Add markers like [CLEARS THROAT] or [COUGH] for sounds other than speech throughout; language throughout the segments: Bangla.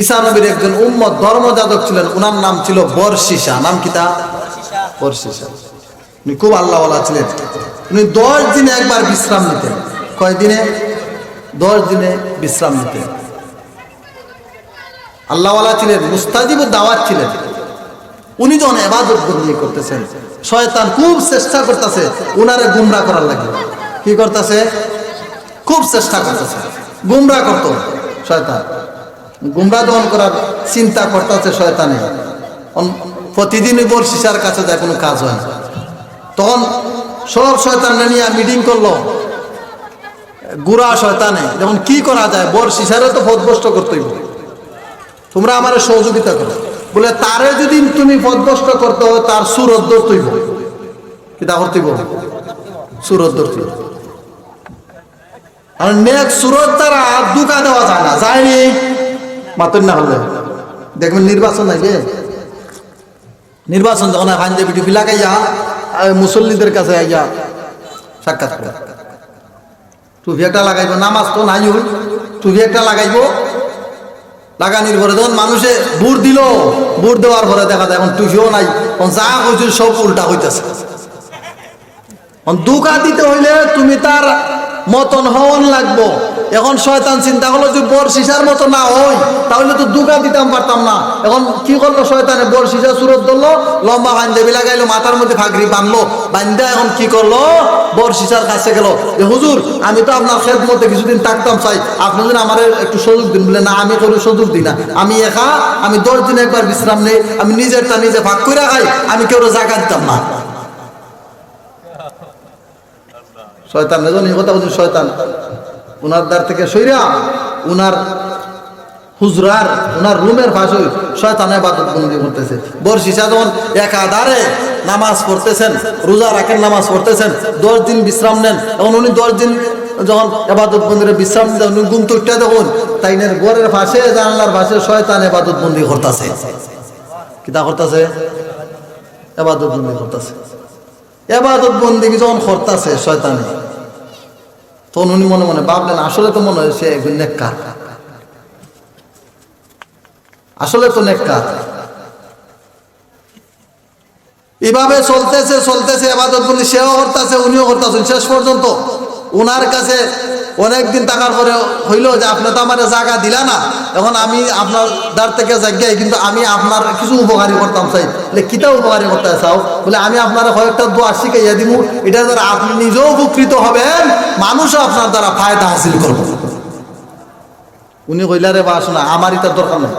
ঈসা নবীর একজন উম্মত, ধর্মযাজক ছিলেন ওনার নাম ছিল বর্ষিসা নাম কি তা বর্ষিসা উনি খুব আল্লাহওয়ালা ছিলেন। উনি দশ দিনে একবার বিশ্রাম নিতেন। কয় দিনে? দশ দিনে বিশ্রাম নিতেন। আল্লাহওয়ালা ছিলেন, মুস্তাজিব দাওয়াত ছিলেন। উনি যখন এবাদত বন্দি করতেছেন, শয়তান খুব চেষ্টা করতেছে উনারে গুমরা করার লাগে। কি করতেছে? খুব চেষ্টা করতেছে। গুমরা করতো শয়তান। গুমরা দমন করার চিন্তা করতেছে শয়তানে। প্রতিদিনই বর্ষিসার কাছে যায়, কোনো কাজ হয় তখন সব শয়তান নিয়ে মিটিং করল। গুড়া শয়তানে যেমন কি করা যায় বর্ষিসারে তো পদভষ্ট করতেই হবে। তোমরা আমার সহযোগিতা করো। বলে, তারে যদি তুমি পদভষ্ট করতে হয়, তার সুরত ধরতেইব কিতা করতেইব সুরত ধরতেইব আর নেক সুরত তারা দুকা দেওয়া যায় না। যায়নি। মাতন না হলে। দেখবেন নির্বাচন রে নির্বাচন যখন হান দেবী টুপি লাগাইয়া মুসল্লিদের কাছে আইয়া সাক্ষাৎ করে। টুপি একটা লাগাইব, নামাজ তো নাই হই টুপি একটা লাগাইব। লাগানির পরে যখন মানুষে বুট দিল, বুট দেওয়ার পরে দেখা যায় এখন টুপিও নাই। এখন যা হয়েছিল সব উল্টা হইতেছে দুকা দিতে হইলে তুমি তার মতন হওয়ান লাগবো। এখন শয়তান চিন্তা করল যে বর সিসার মতো না হই, তাহলে তো দুকা দিতাম পারতাম না। এখন কি করল শয়তানে? বর সিসা সুরত ধরলো, লম্বা বান্ধবী লাগাইলো মাথার মধ্যে ফাগরি বানলো বান্ধা এখন কি করল? বর সিসার কাছে গেল। যে হুজুর, আমি তো আপনার খেদ মধ্যে কিছুদিন থাকতাম চাই, আপনি যদি আমার একটু সুযোগ দিন, বলে না, আমি কোনো সুযোগ দিই না। আমি একা, আমি দশ দিন একবার বিশ্রাম নেই, আমি নিজের নিজেরটা নিজে ভাগ করে খাই, আমি কেউ জায়গা দিতাম না। শয়তান এজন কথা বলছেন শয়তান। উনার দ্বার থেকে সইরা উনার হুজরার, উনার রুমের পাশে শয়তানে বাদত বন্দি করতেছে। বর্ষিসা যখন একাধারে নামাজ পড়তেছেন, রোজা রাখেন, নামাজ পড়তেছেন, দশ দিন বিশ্রাম নেন এখন উনি দশ দিন যখন এবাদত বন্দিরে বিশ্রাম দেন, উনি গুম তুটটা দেখুন, তাইনের ঘরের পাশে, জানলার পাশে শয়তান এবাদত বন্দি করতেছে। কিতা করতেছে? এবাদত বন্দি করতেছে। এবাদত বন্দি যখন করতেছে শয়তানে? তখন উনি মনে মনে ভাবলেন, আসলে তো মনে হয় সে একজন নেককার। আসলে তো নেককার। এভাবে চলতেছে চলতেছে আবাদত বলি সেও করতেছে, উনিও করতেছেন। শেষ পর্যন্ত উনার কাছে অনেকদিন টাকার পরে হইল যে আপনি তো আমার জায়গা দিলা না। এখন আমি আপনার দ্বার থেকে জায়গায় কিন্তু আমি আপনার কিছু উপকারী করতাম চাই বলে, কিতা উপকারী করতে চাও? বলে, আমি আপনার কয়েকটা দোয়া শিখাইয়া দিব এটা দ্বারা আপনি নিজেও উপকৃত হবেন, মানুষও আপনার দ্বারা ফায়দা হাসিল করবে। উনি কইলারে বা শোনা আমার এটার দরকার নেই।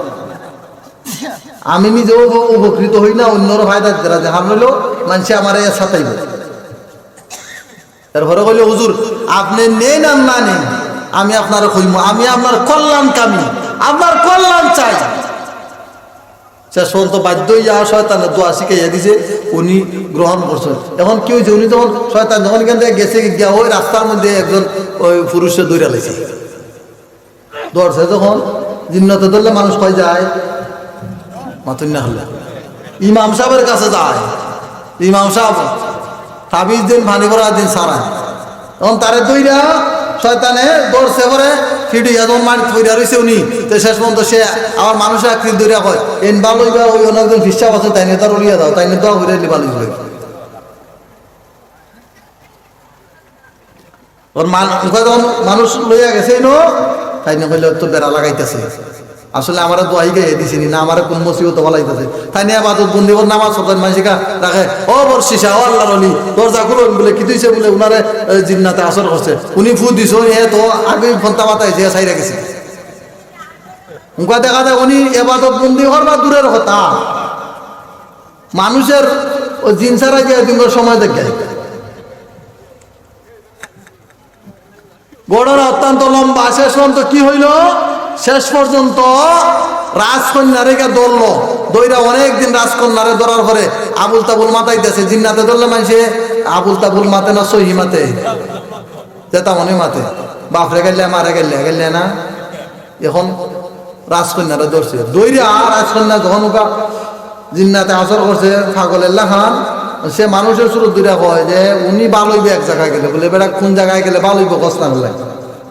আমি নিজেও উপ- উপকৃত হই না, অন্যরও ফায়দা দিতে রাজি। হাম হইল মানুষে আমার এর সাথেইব তারপরে কইলে, হুজুর আপনি নেন আর না নেন, আমি আপনার কইম আমি আপনার কল্যাণ কামি আপনার কল্যাণ চাই। শেষ পর্যন্ত বাধ্য হইয়া শয়তানের দোয়া শিখাইয়া দিছে, উনি গ্রহণ করছেন। এখন কি হয়েছে উনি যখন শয়তান যখন এখান থেকে গেছে, গিয়া ওই রাস্তার মধ্যে একজন ওই পুরুষে দৌড়া লাইছে। দৌড়ছে যখন, জিন্নতে ধরলে মানুষ কয় যায়, মাতুন না হলে। ইমাম সাহেবের কাছে যায়। ইমাম সাহেব, তাবিজ দিন, ভানি করার দিন সারা তখন তারে দইরা শয়তানে দৌড়ছে পরে ফিডি যখন মাটি থইরা রয়েছে উনি। তো শেষ পর্যন্ত সে আমার মানুষের আকৃতি দইরা কয়, এন ভালো ওই অনেকজন ফিসা আছে তাই নিয়ে তার উড়িয়ে দাও তাই নিয়ে হইবে ওর মান মানুষ লইয়া গেছে তাই নিয়ে কইলে তো বেড়া লাগাইতেছে। আসলে আমার দোয়াই গাইয়ে দিছিনি, না আমার কোন মুসিবত বলাইতেছে। তাই নিয়ে আবাদত বন্দি ওর নামাজ সদান মানসিকা রাখে। ও বর্ষিসা ও আল্লাহর অলি দরজা খুলো, বলে কি দিছে বলে উনারে জিন্নাতে আসর করছে। উনি ফু দিছ এ তো আগে ফন্তা মাথায় যে সাইরা গেছে। উনকা দেখা যায় উনি এবাদত বন্দি করবা দূরের কথা। মানুষের ও জিনসারা গিয়ে দিন সময় দেখে। গড়ের অত্যন্ত লম্বা, শেষ পর্যন্ত কি হইল? শেষ পর্যন্ত রাজকন্যারে কে ধরলো। দইরা অনেকদিন রাজকন্যারে ধরার পরে আবুল তাবুল মাতাইতেছে জিন্নাতে ধরলে মানুষে আবুল তাবুল মাতে না সহি মাতে? যেতা মনে মাতে? বাপরে গেলে, মারে গেলে গেলে না? এখন রাজকন্যারে ধরছে। দইরা রাজকন্যা যখন ওকা জিন্নাতে আসর করছে, পাগলের লাখান সে মানুষের শুরু দুইটা কয় যে, উনি ভালো হইবে এক জায়গায় গেলে, বলে বেটা কোন জায়গায় গেলে ভালো হইব কষ্ট না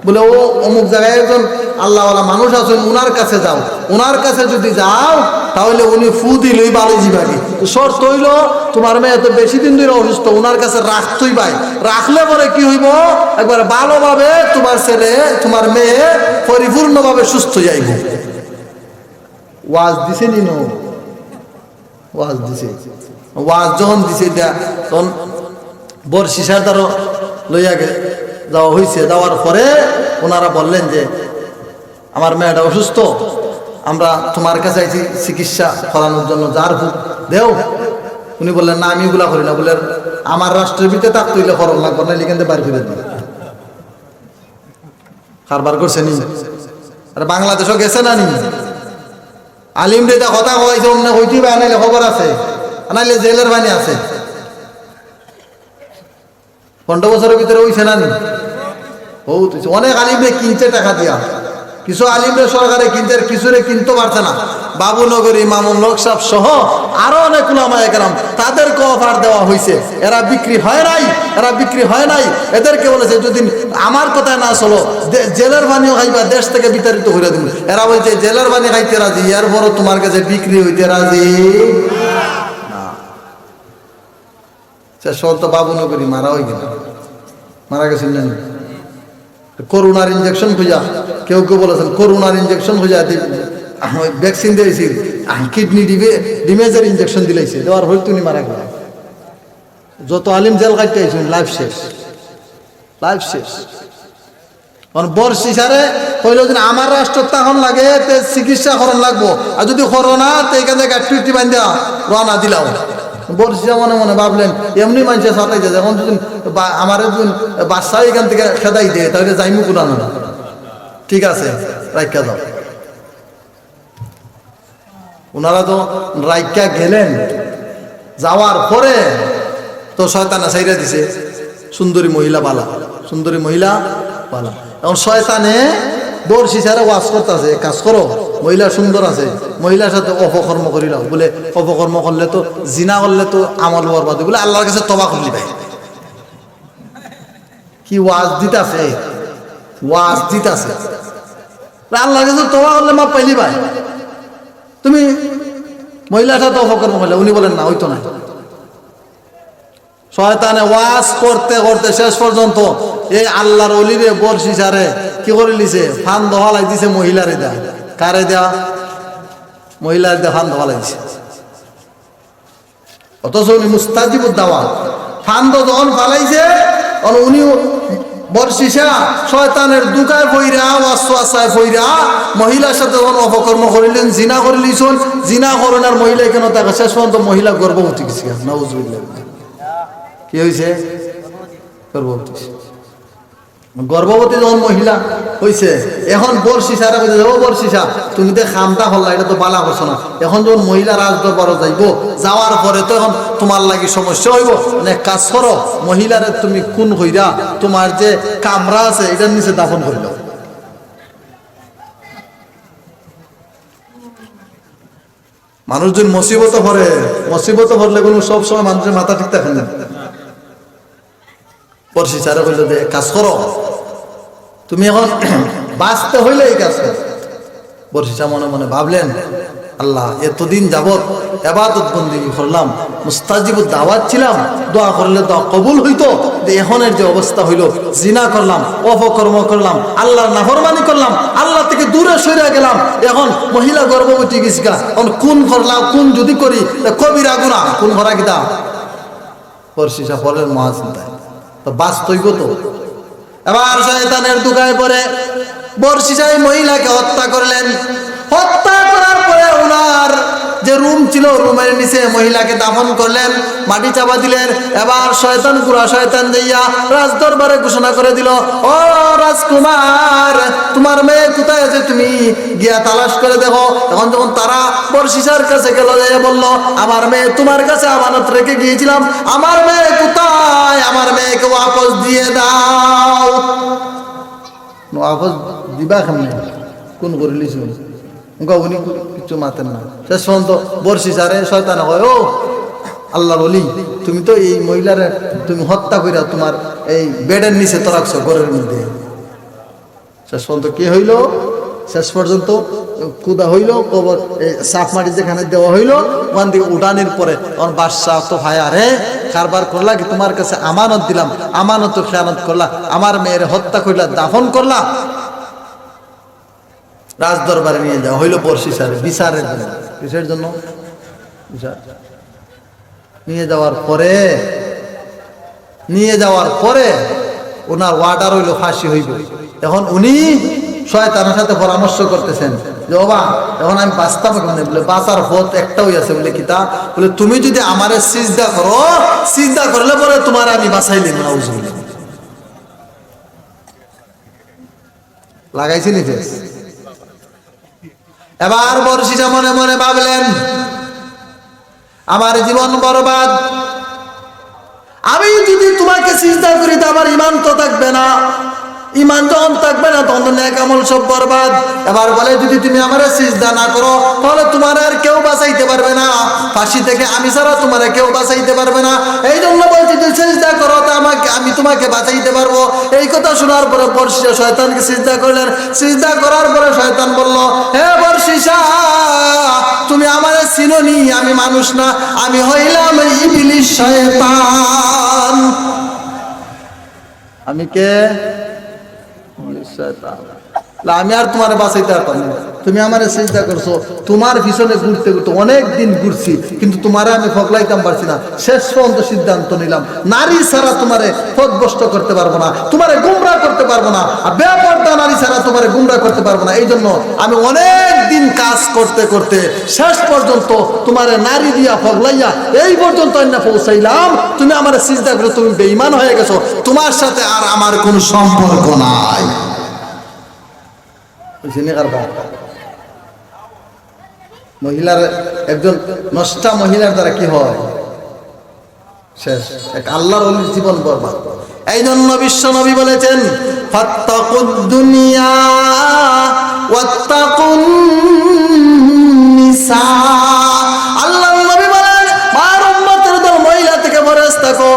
বলে বলে ও, অমুক জায়গায় একজন আল্লাহওয়ালা মানুষ আছেন উনার কাছে যাও। উনার কাছে যদি যাও, তাহলে উনি ফু দিলই বাড়ি। যাবাকে শর্ত হইল, তোমার মেয়ে তো বেশি দিন ধরে অসুস্থ, উনার কাছে রাখতই ভাই রাখলে পরে কি হইব? একবার ভালোভাবে তোমার ছেলে, তোমার মেয়ে পরিপূর্ণভাবে সুস্থ যাইব। ওয়াজ দিছে নি নো ওয়াজ দিছে। ওয়াজ যখন দিছে তখন বর শিশার দ্বারা লইয়া গে যাওয়া হয়েছে যাওয়ার পরে ওনারা বললেন যে, আমার মেয়েটা অসুস্থ, আমরা তোমার কাছে আইছি চিকিৎসা করানোর জন্য, যার হোক, দেও। উনি বললেন, না, আমি এগুলা করি না। বললেন, আমার রাষ্ট্রের ভিতরে তাক তুইলে খরচ না লিখেন বাড়ি ফিরে দিন। কারবার করছে নি। আর বাংলাদেশও গেছে না নি। আলিম রে তা কথা কইছে অমনে হইতেই বা আনাইলে খবর আছে। আনাইলে জেলের বাণী আছে। পনেরো বছরের ভিতরে হইছে না নি ও অনেক আলিমে কিনছে টাকা দিয়া। কিছু আলিমরে সরকারে কিনছে, কিছুরে কিনতে পারছে না। বাবুনগরী, মামুন লোকসাব সহ আরও অনেক উলামায়ে কেরাম তাদেরকে অফার দেওয়া হয়েছে এরা বিক্রি হয় নাই, এরা বিক্রি হয় নাই। এদেরকে বলেছে, যদি আমার কথায় না চলো জেলের বানিও খাইবা, দেশ থেকে বিতাড়িত করে দিব এরা বলছে, জেলের বানি খাইতে রাজি এর বড় তোমার কাছে বিক্রি হইতে রাজি না শেষ তো বাবুনগরী মারা হয়ে গেল মারা গেছেন না। করোনার ইঞ্জেকশন খুঁজা। কেউ কেউ বলেছেন, করোনার ইঞ্জেকশন খুঁজা ভ্যাকসিন দিয়েছি। কিডনি ডিবে ডিমেজের ইঞ্জেকশন দিলাইছে। দেওয়ার হইল তুমি মারা গেল। যত আলিম জেল কাটতে আইছেন লাইফ শেষ। লাইফ শেষ। কারণ বর্ষি সারে কইল যে, আমার রাষ্ট্র তখন লাগে, তে চিকিৎসা করণ লাগবো। আর যদি করোনা তো এখান থেকে টুইটি বান্ধা রওনা দিলাও বর্ষিয়া মনে মনে ভাবলেন, এমনি মানুষের যায় এখন যদি আমার বাচ্চা এখান থেকে খেদাই দেয়, তাহলে যাইমু না ঠিক আছে রাইকা দাও। ওনারা তো রাইকা গেলেন, যাওয়ার পরে তো শয়তানা সাইরা দিছে। সুন্দরী মহিলা বালা, সুন্দরী মহিলা বালা। এখন শয়তানে বর্ষি ছাড়া ওয়াজ করতেছে কাজ করো মহিলা সুন্দর আছে, মহিলার সাথে অপকর্ম করিলাম বলে অপকর্ম করলে তো, জিনা করলে তো আমল বরবাদ, বলে আল্লাহর কাছে তবা করলি ভাই। কি ওয়াজ দিতাছে? ওয়াজ দিতাছে। আল্লাহর কাছে তবা করলে মা পাইলি ভাই। তুমি মহিলার সাথে অপকর্ম করলে, উনি বলেন, না ওই তো না। শয়তানে ওয়াজ করতে করতে শেষ পর্যন্ত এই আল্লাহর অলিরে বর্ষি সারে কি করে লিছে ফান দহালাই দিছে মহিলারে দেয়া। কারে দেয়া? মহিলার ফান দহালাই দিছে। অথচ উনি মুস্তাজিবুদ দাওয়া ফান্দ যখন ফালাইছে উনি বর্ষিসা শয়তানের দুকায় ফইরা ওয়াসওয়াসায় ফইরা মহিলার সাথে যখন অপকর্ম করিলেন, জিনা করিলিছন জিনা করেন আর মহিলা কেন? তাকে শেষ পর্যন্ত মহিলা গর্ভবতী গেছে। নাউজুবিল্লাহ। কি হয়েছে গর্ভবতী। গর্ভবতী যখন মহিলা হয়েছে এখন বর্ষি সারা কইতে যাব বর্ষিসা তুমি তো খামটা হল্লা এটা তো বালা করছ না। এখন যখন মহিলা রাজদরবার যাইব যাওয়ার পরে তো এখন তোমার লাগি সমস্যা হইব। মানে কাজ করো মহিলারে তুমি কোন হইরা তোমার যে কামরা আছে এটার নিচে দাফন করিল মানুষ যদি মুসিবত ভরে মুসিবত ভরলে কোনো সব সময় মানুষের মাথা ঠিক থাকে না। পড়শি চারে হইল যে, কাজ করো তুমি এখন বাঁচতে হইলে এই কাজ করো। বর্ষিসা মনে মনে ভাবলেন, আল্লাহ, এতদিন যাবৎ এবাদত বন্দি করলাম, মুস্তাজিব দাওয়াত ছিলাম, দোয়া করলে দোয়া কবুল হইতো এখনের যে অবস্থা হইল, জিনা করলাম, অপকর্ম করলাম, আল্লাহর নাফরমানি করলাম, আল্লাহ থেকে দূরে সরে গেলাম। এখন মহিলা গর্ভবতী গেছিকা এখন কোন করলাম কোন যদি করি, তা কবিরা গুণা কোন করা কিতা বর্ষিসা পরের মহাচিন্তায়, তো বাস্তব তো এবার শয়তানের দুকায় পরে বর্ষিসাই মহিলাকে হত্যা করলেন। হত্যা করার পরে ওনার রুম ছিল, রুমের নিচে মহিলাকে দাফন করলেন, মাটি চাপা দিলেন। এবার শয়তান পুরা শয়তান যাইয়া রাজ দরবারে ঘোষণা করে দিল, ও রাজকুমার, তোমার মেয়ে কোথায় আছে তুমি? গিয়া তালাশ করে দেখো। এখন যখন তারা বর্ষিসার কাছে গেল, যাইয়া বলল, আমার মেয়ে তোমার কাছে আমানত রেখে গিয়েছিলাম। আমার মেয়ে কোথায়? আমার মেয়েকে ওয়াপস দিয়ে দাও। ওয়াপস দিবা কেমনে? কোন করিলিস উনি কিছু মাতেন না। শেষ পর্যন্ত বর্ষি সারে শয়তান হয় ও, আল্লাহর অলি তুমি তো এই মহিলার তুমি হত্যা কইরা তোমার এই বেডের নিচে তো রাখছো ঘরের মধ্যে। শেষ পর্যন্ত কি হইল? শেষ পর্যন্ত কুদা হইল, কবর, এই সাফ মাটি যেখানে দেওয়া হইল, ওখান থেকে উঠানের পরে ওর বাদশাহ তো ভাই আরে, কারবার করলা কি তোমার কাছে আমানত দিলাম? আমানত খেয়ানত করলা? আমার মেয়ের হত্যা করলা দাফন করলা? রাজ দরবারে নিয়ে যাওয়া হইল বর্ষি স্যার বিচারের জন্য। কিসের জন্য? নিয়ে যাওয়ার পরে, নিয়ে যাওয়ার পরে ওনার ওয়ার্ডার হইল ফাঁসি হইব। এখন উনি শয়তানের সাথে পরামর্শ করতেছেন যে বাবা এখন আমি বাঁচতাম কেমন? বলে, বাঁচার পথ একটাই আছে। বলে কিতা বলে, তুমি যদি আমারে সিজদা করো, সিজদা করলে পরে তোমার আমি বাঁচাইলি না লাগাইছিলি ফেস? এবার বর্ষিজা মনে মনে ভাবলেন, আমার জীবন বরবাদ। আমি যদি তোমাকে চিন্তা করি তো আমার ইমান তো থাকবে না। ইমান যখন থাকবে না, তখন নেক আমল সব বরবাদ। এবার বলে, যদি তুমি আমার সিজদা না করো, তাহলে তোমার আর কেউ বাঁচাইতে পারবে না। ফাঁসি থেকে আমি ছাড়া তোমার কেউ বাঁচাইতে পারবে না। এই জন্য বলছি তুই সিজদা করো, তো আমাকে, আমি তোমাকে বাঁচাইতে পারব। এই কথা শোনার পরে বর্ষিয়া শয়তানকে সিজদা করলেন। সিজদা করার পরে শয়তান বলল, হে বর্ষিসা তুমি আমার চিননি, আমি মানুষ না, আমি হইলাম ইবলিশ শয়তান। আমি কে? আমি আর তোমার বাঁচাইতে পারতাম না। তুমি আমার চিন্তা করছ। তোমার পিছনে ঘুরতে ঘুরতে অনেক দিন ঘুরছি, কিন্তু তোমারে আমি ফকলাইতাম পারছি না। শেষ পর্যন্ত সিদ্ধান্ত নিলাম, নারী ছাড়া তোমারে পথভ্রষ্ট করতে পারব না, তোমারে গুমরা করতে পারব না, আর বেপর্দা নারী ছাড়া তোমারে গুমরা করতে পারব না। এই জন্য আমি অনেক দিন কাজ করতে করতে শেষ পর্যন্ত তোমারে নারী দিয়া ফগলাইয়া এই পর্যন্ত না পৌঁছাইলাম। তুমি আমার চিন্তা করে, তুমি বেইমান হয়ে গেছো। তোমার সাথে আর আমার কোনো সম্পর্ক নাই। মহিলার একজন নষ্টা মহিলার দ্বারা কি হয়? শেষ। এক আল্লাহর জীবন বরবাদ এই জন্য বিশ্ব নবী বলেছেন আল্লাহ নবী বলেন মার মহিলা থেকে ফরেজ থাকো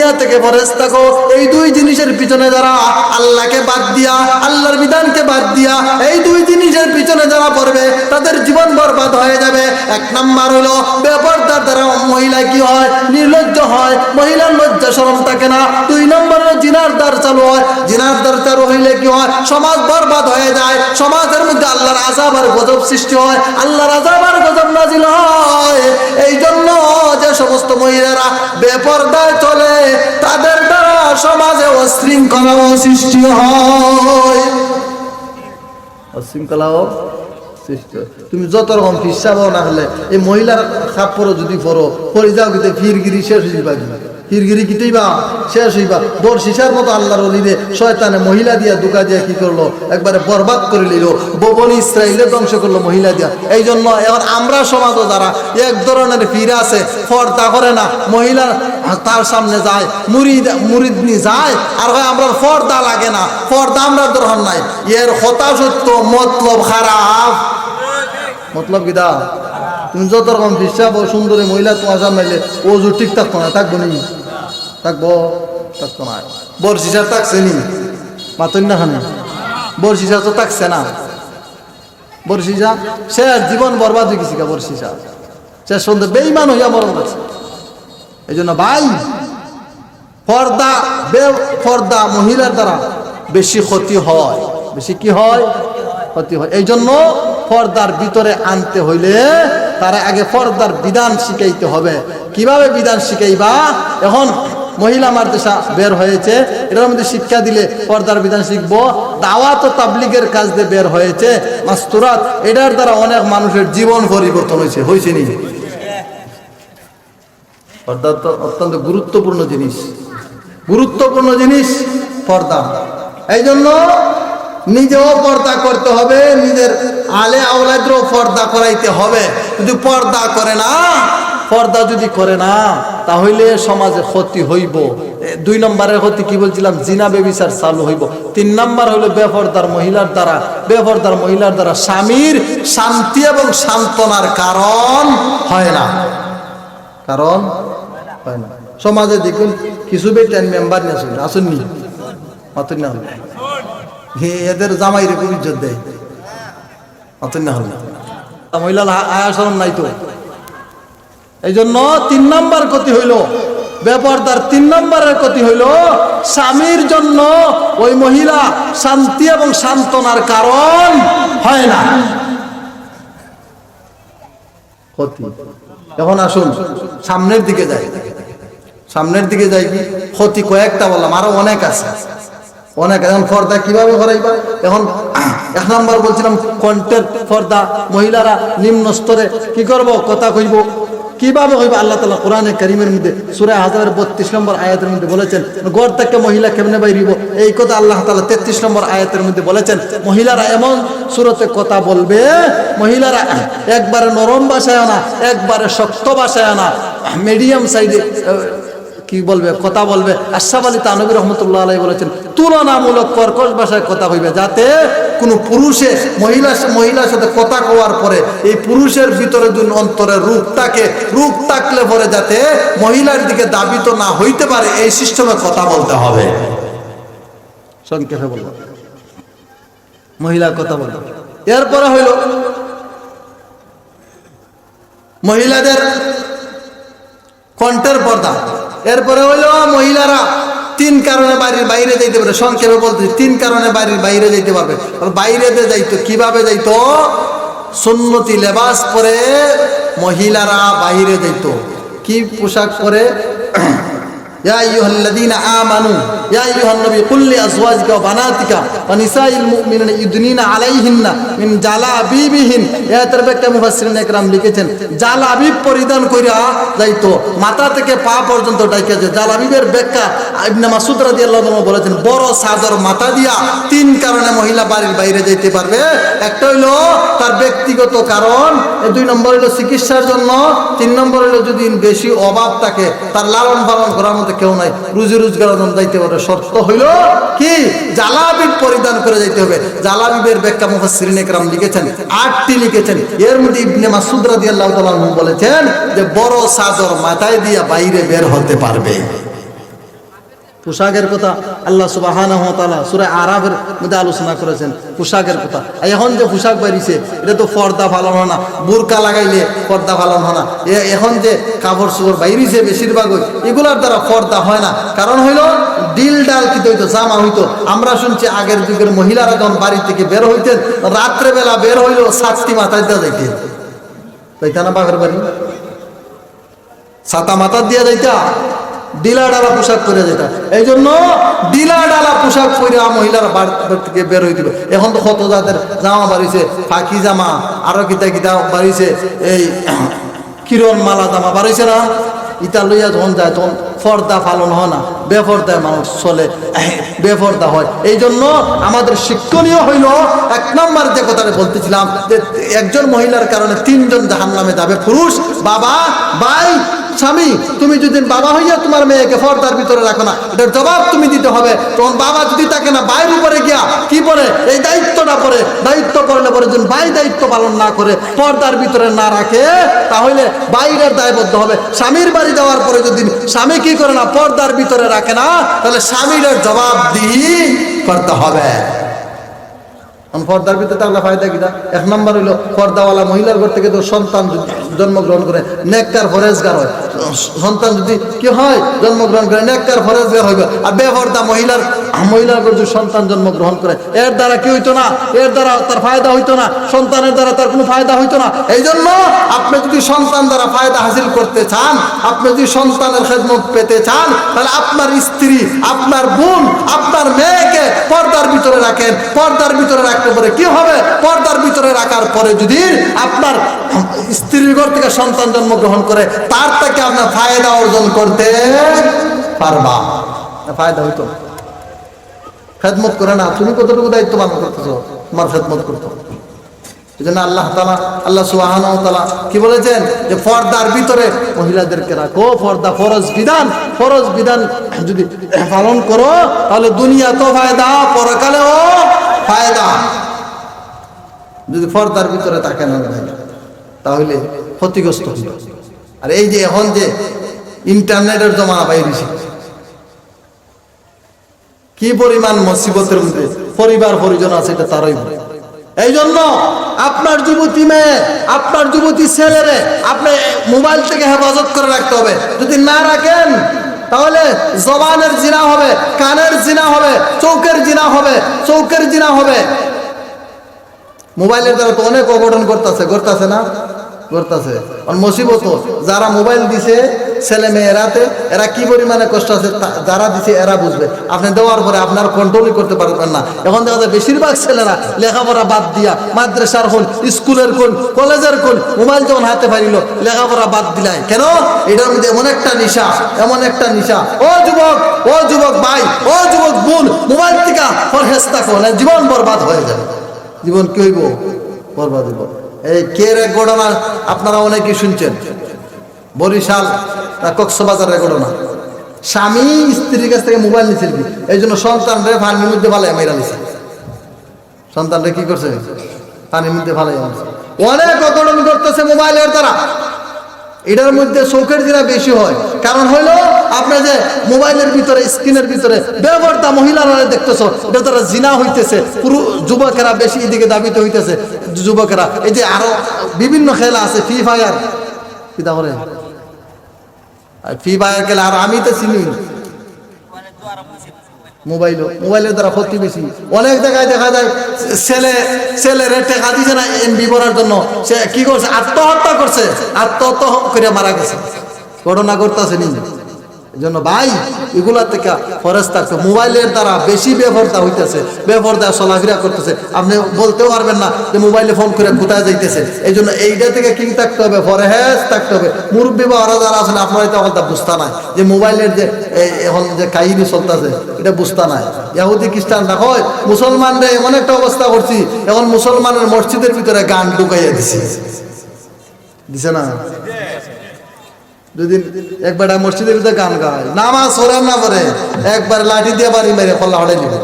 দুনিয়া থেকে ফরেজ থাকো এই দুই জিনিসের পিছনে যারা আল্লাহকে বাদ দিয়া, আল্লাহর বিধানকে বাদ দিয়া এই দুই জিনিসের পিছনে যারা পড়বে, তাদের জীবন বরবাদ হয়ে যাবে। এক নাম্বার হলো, বেপরদার দ্বারা মহিলা কি হয়? নির্লজ্জ হয়। মহিলার লজ্জা শরম থাকে না। দুই নম্বর জিনার দ্বার চালু হয়। জিনার দ্বার চালু হইলে কি হয়? সমাজ বরবাদ হয়ে যায়। সমাজের মধ্যে আল্লাহর আজাব আর গজব সৃষ্টি হয়। আল্লাহর আজাব আর গজব নাজিল হয়। এই জন্য যে সমস্ত মহিলারা বেপরদায় চলে তাদের দ্বারা সমাজে অশৃঙ্খলাও সৃষ্টি হয়। অশৃঙ্খলাও তুমি যত রকম ফিসাবো না হলে, এই মহিলার খাপ যদি পরো, পরে যাও কিন্তু ফিরগিরি শেষ হইবা ফিরগিরি কিতেই বা শেষ হইবা। বর শিশার মতো আল্লাহর অলিরে শয়তানে মহিলা দিয়া দুকা দিয়া কি করল? একবারে বরবাদ করে নিল। ববন ইসরায়েলে ধ্বংস করল মহিলা দিয়া। এই জন্য এখন আমরা সমাজও যারা এক ধরনের ফিরে আছে, পর্দা করে না, মহিলা তার সামনে যায়, মুরিদ মুরিদনি যায়, আর হয় আমরা পর্দা লাগে না। ফর্দা আমরা গ্রহণ নাই। এর হতাশ সত্য মতলব খারাপ। মতলব কিদা তুমি যত রকম বিশ্বাস, সুন্দরী মহিলা তোমার সামনে ও জোর ঠিক থাকতো না থাকব নি? থাকব থাকতো না বর্ষিসার থাকছে নি? মাতন না খানে বর্ষিসা তো থাকছে না। বর্ষিসা সে জীবন বরবাদ হয়ে গেছে বর্ষিসা সে সুন্দর বেইমান হইয়া মরণ করছে এই জন্য ভাই, পর্দা বে পর্দা মহিলার দ্বারা বেশি ক্ষতি হয়। বেশি কি হয়? ক্ষতি হয়। এই জন্য পর্দার ভিতরে আনতে হইলে তারা আগে পর্দার বিধান শিখাইতে হবে। কীভাবে বিধান শিখাইবা? এখন মহিলা মাদ্রাসা বের হয়েছে। এটার মধ্যে শিক্ষা দিলে পর্দার বিধান শিখব। দাওয়াত ও তাবলিগের কাজ দিয়ে বের হয়েছে। মাস্তুরাত, এটার দ্বারা অনেক মানুষের জীবন পরিবর্তন হয়েছে। হয়েছে নি? পর্দা তো অত্যন্ত গুরুত্বপূর্ণ জিনিস। গুরুত্বপূর্ণ জিনিস পর্দা। এই জন্য নিজেও পর্দা করতে হবে, নিজের আলে আওলাদেরও পর্দা করাইতে হবে। যদি পর্দা করে না পর্দা যদি করে না, তাহলে সমাজে ক্ষতি হইব। দুই নম্বরের ক্ষতি কি বলছিলাম? জিনা বেবিচার চালু হইব। তিন নম্বর হইল বেপর্দার মহিলার দ্বারা। বেপর্দার মহিলার দ্বারা স্বামীর শান্তি এবং সান্ত্বনার কারণ হয় না। কারণ হয় না। সমাজে দেখুন, কিছু বেটেন মেম্বার নিয়ে আসুন। আসুননি মাতুন না হলে। এদের জামাইরে খুব ইজ্জত দেয়। অত না হল। মহিলার আয়াসরম নাই তো। এই জন্য তিন নম্বর ক্ষতি হইল ব্যাপারদার তিন নম্বরের ক্ষতি হইল স্বামীর জন্য ওই মহিলা শান্তি এবং সান্ত্বনার কারণ হয় না। এখন আসুন, সামনের দিকে যাই। সামনের দিকে যাই কি? ক্ষতি কয়েকটা বললাম, আরও অনেক আছে। অনেক, এখন পর্দা কীভাবে করাইবা এখন এক নম্বর বলছিলাম, কণ্ঠের পর্দা, মহিলারা নিম্ন স্তরে কি করব? কথা কইব। কীভাবে হইবে আল্লাহ তালা কোরআনে করিমের মধ্যে সুরে হাজারের বত্রিশ নম্বর আয়াতের মধ্যে বলেছেন গড় থেকে মহিলা কেমনে বাইরিব? এই কথা আল্লাহ তালা তেত্রিশ নম্বর আয়াতের মধ্যে বলেছেন, মহিলারা এমন সুরতে কথা বলবে, মহিলারা একবারে নরম বাসায় আনা, একবারে শক্ত বাসায় আনা, মিডিয়াম সাইডে কি বলবে? কথা বলবে। আশাফ আলী তানবী রহমতুল্লাহ আলাই বলেছেন, তুলনামূলক কর্কশ ভাষায় কথা হইবে, যাতে কোনো পুরুষে মহিলা মহিলার সাথে কথা কওয়ার পরে এই পুরুষের ভিতরে যদি অন্তরে রূপ থাকে, রূপ থাকলে পরে যাতে মহিলার দিকে দাবিত না হইতে পারে, এই সিস্টেমে কথা বলতে হবে। সংক্ষেপে বলব। মহিলার কথা বলতে এরপরে হইল, মহিলাদের কণ্ঠের পর্দা। এরপরে হইল মহিলারা তিন কারণে বাড়ির বাইরে যাইতে পারে। সংক্ষেপে বলতে তিন কারণে বাড়ির বাইরে যাইতে পারবে। বাইরেতে যাইতো, কীভাবে যাইতো? সুন্নতি লেবাস পরে মহিলারা বাইরে যাইতো। কি পোশাক পরে? يا أيها الذين آمنوا يا أيها النبي قل لأزواجك وبناتك ونساء المؤمنين يدنين عليهن من جلابيبهن এ তরবেকে মুফাসসিরিন একরাম লিখেছেন জালাবিব পরিধান কইরা যাইতো মাথা থেকে পা পর্যন্ত ডাইকেছে জালাবিবের ব্যাখ্যা ইবনে মাসুদ রাদিয়াল্লাহু আনহু বলেছেন বড় সাদর মাথা দিয়া তিন কারণে মহিলা বাড়ির বাইরে যাইতে পারবে একটা হইলো তার ব্যক্তিগত কারণ এ দুই নম্বর হইলো চিকিৎসার জন্য তিন নম্বর হইলো যদি বেশি অভাব থাকে তার লালন পালন করার মধ্যে কেউ নাই। রুজি রোজগার জন্য যাইতে পারে। শর্ত হইল কি? জালাবিব পরিধান করে যাইতে হবে। জালাবিবের ব্যাখ্যা মুফাসসিরিন একরাম লিখেছেন, আটটি লিখেছেন। এর মধ্যে ইবনে মাসুদ রাদিয়াল্লাহু তাআলা বলেছেন যে, বড় সাজর মাথায় দিয়া বাইরে বের হতে পারবে। পোশাকের কথা আল্লাহ সুবাহানাহু ওয়া তাআলা সূরা আরাফের মধ্যে আলোচনা করেছেন, পোশাকের কথা। এখন যে পোশাক বাইরিছে, এটা তো পর্দা ভালো হয় না, বোরকা লাগাইলে পর্দা ভালো হয় না। এখন যে কাপড় চোপড় বাইরিছে বেশিরভাগই এগুলার দ্বারা পর্দা হয় না। কারণ হইল, ডিল ডাল কি হইতো, জামা হইতো। আমরা শুনছি আগের যুগের মহিলারা যখন বাড়ি থেকে বের হইতেন, রাত্রেবেলা বের হইলেও সাতটি মাথায় দেওয়া যাইতে। তাইতা না বাঘের বাড়ি? ছাতা মাথা দিয়ে যাইতা? ডিলা ডালা পোশাক পরে যেটা এই জন্য ডিলা ডালা পোশাক পরে মহিলারা বাড়ি থেকে বের দিল এখন তো কত জাতের জামা বাড়িছে, ফাঁকি জামা, আরও কিতা কিতা বাড়িছে, এই [CLEARS THROAT] কিরণ মালা জামা বাড়িছে না? ইটা লইয়া যখন যায়, তখন ফর্দা পালন হয় না বেফর্দায় মানুষ চলে [CLEARS THROAT] বেফর্দা হয়। এই জন্য আমাদের শিক্ষণীয় হইল, এক নম্বর যে কথাটা বলতেছিলাম, যে একজন মহিলার কারণে তিনজন জাহান নামে যাবে পুরুষ, বাবা, ভাই স্বামী, তুমি যদি বাবা হইয়া তোমার মেয়েকে ফর্দার ভিতরে রাখো না, এটার জবাব তুমি দিতে হবে। তখন বাবা যদি তাকে না বাইর উপরে গিয়া কি পরে এই দায়িত্বটা পরে দায়িত্ব করলে পরে যদি ভাই দায়িত্ব পালন না করে, পর্দার ভিতরে না রাখে, তাহলে বাইরের দায়বদ্ধ হবে। স্বামীর বাড়ি যাওয়ার পরে যদি স্বামী কি করে না পর্দার ভিতরে রাখে না, তাহলে স্বামীর জবাব দিই করতে হবে। পর্দার ভিতরে তাহলে ফায়দা কিনা এক নম্বর হইল, পর্দাওয়ালা মহিলার ঘর থেকে তো সন্তান জন্মগ্রহণ করে, নেককার ফরেজগার হয়। সন্তান যদি কি হয়, জন্মগ্রহণ করে, নেককার ফরেজগার হইবে। আর বেপর্দা মহিলার মহিলার ঘর যদি সন্তান জন্মগ্রহণ করে, এর দ্বারা কি হইতো না? এর দ্বারা তার ফায়দা হইতো না। সন্তানের দ্বারা তার কোনো ফায়দা হইতো না। এই জন্য আপনি যদি সন্তান দ্বারা ফায়দা হাসিল করতে চান, আপনি যদি সন্তানের খেদমত পেতে চান, তাহলে আপনার স্ত্রী, আপনার বোন, আপনার মেয়েকে পর্দার ভিতরে রাখেন। পর্দার ভিতরে রাখতে পারে। কি হবে? পর্দার ভিতরে রাখার পরে যদি আপনার স্ত্রীর ঘর থেকে সন্তান জন্মগ্রহণ করে, তার থেকে আপনার ফায়দা অর্জন করতে পারবা। ফায়দা হইতো। খেদমত করে না। তুমি কতটুকু দায়িত্ব পালন করতেছো? তোমার খেদমত করতে। এই জন্য আল্লাহ তালা আল্লাহ সুবাহান তালা কি বলেছেন? যে পর্দার ভিতরে মহিলাদেরকে রাখো। পর্দা ফরজ বিধান। ফরজ বিধান যদি পালন করো, তাহলে দুনিয়া তো ফায়দা, পরকালেও ফায়দা। যদি পর্দার ভিতরে তাকে না ভাই তাহলে ক্ষতিগ্রস্ত হইল আর এই যে এখন যে ইন্টারনেটের জমা বাইরেছে, কি পরিমাণ মুসিবতের মধ্যে পরিবার পরিজন আছে এটা তারই এই জন্য আপনার যুবতী মেয়ে, আপনার যুবতী ছেলেরে আপনি মোবাইল থেকে হেফাজত করে রাখতে হবে। যদি না রাখেন তাহলে জবানের জিনা হবে, কানের জিনা হবে, চৌকের জিনা হবে, চৌকের জিনা হবে। মোবাইলের দ্বারা তো অনেক অঘটন করতেছে করতেছে না? করতেছে মুসিবত যারা মোবাইল দিছে ছেলে মেয়েরাতে এরা কি পরিমাণে কষ্ট আছে যারা দিছে এরা বুঝবে। আপনি দেওয়ার পরে আপনার কন্ট্রোলই করতে পারবেন না। এখন দেখা যায় বেশিরভাগ ছেলেরা লেখাপড়া বাদ দিয়া মাদ্রাসার কোন, স্কুলের কোন, কলেজের কোন, মোবাইল যখন হাতে পারিল, লেখাপড়া বাদ দিলাই। কেন? এটার মধ্যে এমন একটা নিশা, এমন একটা নিশা। ও যুবক ও যুবক ভাই, ও যুবক বোন, মোবাইল থেকে পরহেজ থাকো না জীবন বরবাদ হয়ে যাবে। জীবন কি হইব? বরবাদ হইব। এই কে এক ঘটনা আপনারা অনেকেই শুনছেন। বরিশাল কক্সবাজারের ঘটনা স্বামী স্ত্রীর কাছ থেকে মোবাইল নিছিল কি? এই জন্য সন্তানরে পানির মধ্যে ভালাই মেরা নিছে সন্তানরে কি করছে? পানির মধ্যে ভালাই অনেক অঘটন করতেছে মোবাইলের দ্বারা। এটার মধ্যে চোখের দিনা বেশি হয়। কারণ হইল, আপনি যে মোবাইলের ভিতরে, স্ক্রিনের ভিতরে ব্যবহারটা মহিলারা দেখতেছো, এটা তারা জিনা হইতেছে। পুরো, যুবকেরা বেশি এদিকে দাবিত হইতেছে। যুবকেরা, এই যে আরও বিভিন্ন খেলা আছে, ফ্রি ফায়ার। কি তা করে ফ্রি বায়ার গেলে আর আমি তো চিনি মোবাইল মোবাইলের দ্বারা ক্ষতি বেশি। অনেক জায়গায় দেখা যায়, ছেলে ছেলে রেটে দিছে না এমবি করার জন্য। সে কি করছে? আত্মহত্যা করছে। আত্মহত্যা করে মারা গেছে। ঘটনা করতেছে নি এই জন্য ভাই, এগুলা থেকে ফরেজ থাকছে। মোবাইলের দ্বারা বেশি বেফরদা হইতেছে, বেফরদা চলাফেরা করতেছে। আপনি বলতেও পারবেন না যে মোবাইলে ফোন করে কোথায় যাইতেছে এই জন্য এইটা থেকে কি থাকতে হবে? ফরেজ থাকতে হবে। মুরব্বী বা ওরা যারা আছেন আপনারা এটা কথা বুঝতে নাই যে মোবাইলের যে এখন যে কাহিনী চলতেছে, এটা বুঝতে নাই। ইয়াহুদি খ্রিস্টান না হয় মুসলমানরা এমন একটা অবস্থা করছি, এখন মুসলমানের মসজিদের ভিতরে গান ঢুকাইয়া দিছে। দিছে না? দুদিন একবার মসজিদের ভিতরে গান গায়। নামাজ ওরান না করে একবার লাঠি দিয়ে বাড়ি মেরে ফল্লা হড়াই নিবে।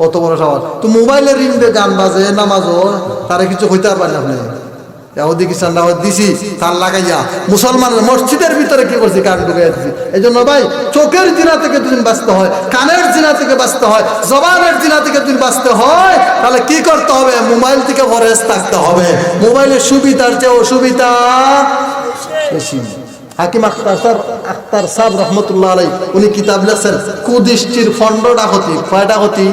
কত বড় সবার তো মোবাইলের রিং দিয়ে গান বাজে নামাজও তারা কিছু হইতে পারবেন আপনি? ইয়াহুদি খ্রিস্টান দাওয়াত দিছি, তার লাগাইয়া। মুসলমানের মসজিদের ভিতরে কি করছি? গান ঢুকাইয়া দিছি। এই জন্য ভাই, চোখের জিনা থেকে দুদিন বাঁচতে হয়, কানের জিনা থেকে বাঁচতে হয়, জবানের জিনা থেকে দুদিন বাঁচতে হয়, তাহলে কি করতে হবে? মোবাইল থেকে ফরেজ থাকতে হবে। মোবাইলের সুবিধার চেয়ে অসুবিধা বেশি। হাকিম আখতার স্যার, আখতার সাহ রহমতুল্লাহ আলাই উনি কিতাব লেখছেন, কুদৃষ্টির ফন্ডটা হতি, কয়টা হতি?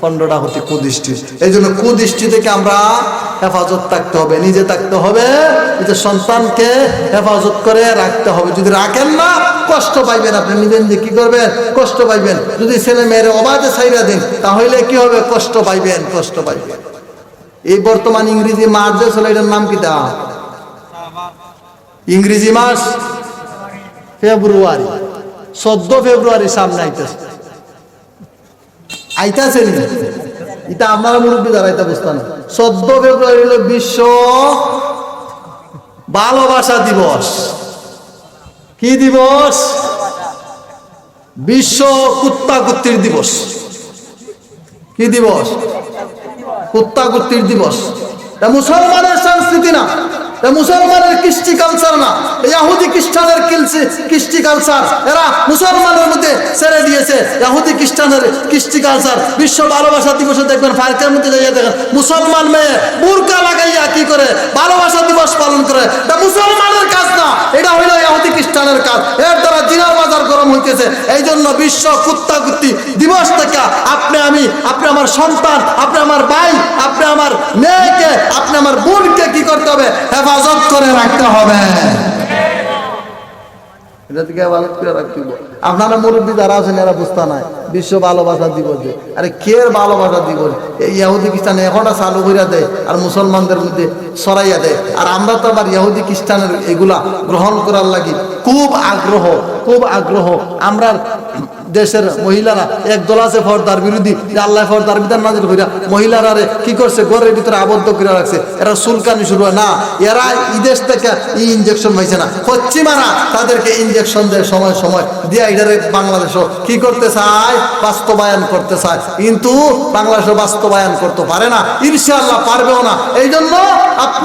ফন্ডটা হতি কুদৃষ্টির এই জন্য কুদৃষ্টি থেকে আমরা হেফাজত থাকতে হবে, নিজে থাকতে হবে, নিজের সন্তানকে হেফাজত করে রাখতে হবে। যদি রাখেন না, কষ্ট পাইবেন আপনি, নিজে নিজে কি করবেন? কষ্ট পাইবেন। যদি ছেলে মেয়ের অবাধে ছাইরা দিন, তাহলে কি হবে? কষ্ট পাইবেন কষ্ট পাইবেন। এই বর্তমান ইংরেজি যে ছিল এটার নাম কি ইংরেজি মাস ফেব্রুয়ারি, চোদ্দ ফেব্রুয়ারি সামনে আইতেছে। আইতাছে এটা আপনারা মুরব্বী এটা বুঝতে না। চোদ্দ ফেব্রুয়ারি হলো বিশ্ব ভালোবাসা দিবস। কি দিবস? বিশ্ব কুত্তা কুত্তির দিবস। কি দিবস? কুত্তা কুত্তির দিবস মুসলমানের সংস্কৃতি না। মুসলমানের কৃষ্টি কালচার না। ইয়াহুদি খ্রিস্টানের কৃষ্টি কালচার এরা মুসলমানের মধ্যে ছেড়ে দিয়েছে। ইয়াহুদি খ্রিস্টানের কৃষ্টি কালচার বিশ্ব ভালোবাসা দিবসে দেখবেন ফার্কের মধ্যে যাইয়া দেখেন, মুসলমান মেয়ে বুরকা লাগাইয়া কি করে? ভালোবাসা দিবস পালন করে। এটা মুসলমানের কাজ না। এটা হইল ইয়াহুদি খ্রিস্টানের কাজ। এর দ্বারা জিনা বাজার গরম হইতেছে। এই জন্য বিশ্ব কুত্তা কুত্তি দিবস থেকে আপনি আমি, আপনি আমার সন্তান, আপনি আমার ভাই, আপনি আমার মেয়েকে, আপনি আমার বোনকে কি করতে হবে? হেফাজত করে রাখতে হবে। এটা থেকে হেফাজত করে রাখতে আপনারা মুরব্বী যারা আছেন, এরা বুঝতে নাই বিশ্ব ভালোবাসা দিবস আরে কে ভালোবাসা দিবস? এই ইয়াহুদি খ্রিস্টান এখনটা চালু করিয়া দেয় আর মুসলমানদের মধ্যে সরাইয়া দেয় আর আমরা তো আবার ইয়াহুদি খ্রিস্টানের এগুলা গ্রহণ করার লাগি খুব আগ্রহ খুব আগ্রহ। আমরা দেশের মহিলারা এক দল আছে ফর্দার বিরোধী, যে আল্লাহ ফর্দার বিধান নাজির করিয়া মহিলারা কি করছে? ঘরের ভিতরে আবদ্ধ করে রাখছে। এরা সুলকানি শুরু হয়। না, এরা এই দেশ থেকে ই ইঞ্জেকশন পাইছে না। পশ্চিমারা তাদেরকে ইঞ্জেকশন দেয় সময় সময়। দিয়ে এটারে বাংলাদেশও কি করতে চায়? বাস্তবায়ন করতে চায়। কিন্তু বাংলাদেশও বাস্তবায়ন করতে পারে না। ইনশাআল্লাহ পারবেও না। এই জন্য আপনি